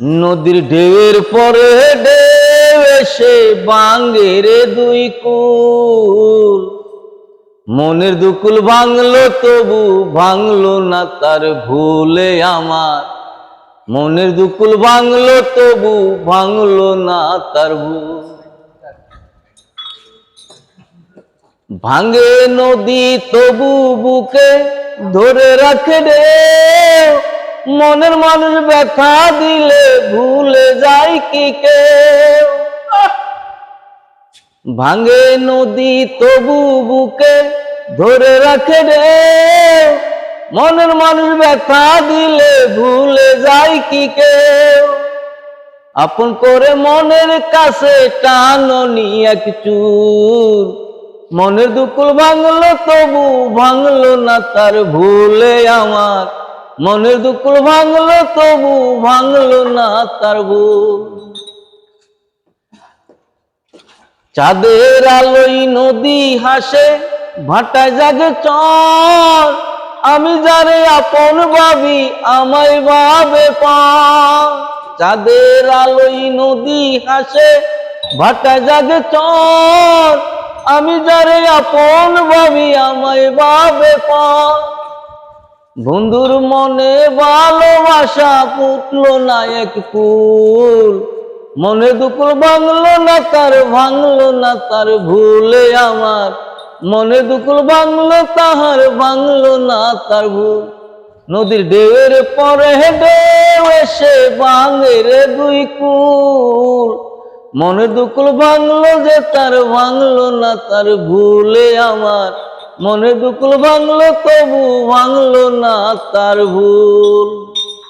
নদীর ঢেউয়ের পরে ঢেউ এসে বাঙ্গের দুই কুল। মনের দুকুল ভাঙলো, তবু ভাঙলো না তার ভুলে আমার। মনের দুকুল ভাঙলো, তবু ভাঙলো না তার ভুল। ভাঙে নদী, তবু বুকে ধরে রাখে রে মনের মানুষ ব্যথা দিলে ভুলে যায় কি কেউ। ভাঙে নদী তবু বুকে ধরে রাখে রে। মনের মানুষ ব্যথা দিলে ভুলে যায় কি কেউ। আপন করে মনের কাছে টাননি এক চুর। মনের দুকুল ভাঙলো তবু ভাঙলো না তার ভুলে আমার। মনের দুকুল ভাঙলো, তবু ভাঙলো না তার চাঁদের আলোই নদী হাসে ভাটায় জাগে চর। আমি যারে আপন ভাবি, আমায় ভাবে পা। চাঁদের আলোই নদী হাসে ভাটায় জাগে চর। আমি যারে আপন ভাবি, আমায় ভাবে পা। বন্ধুর মনে ভালোবাসা ফুটলো না এক ফুল। মনে দুকুল ভাঙলো না, তার ভাঙলো না, তার ভুলে আমার। মনে দুকুল ভাঙলো, তাহার ভাঙলো না, তার ভুল। নদীর ঢেউয়ের পরে ঢেউ এসে ভাঙের দুই কুল। মনে দুকুল ভাঙলো যে, তার ভাঙলো না, তার ভুলে আমার। মনে দুকুল ভাঙলো তবু ভাঙলো না তার ভুল।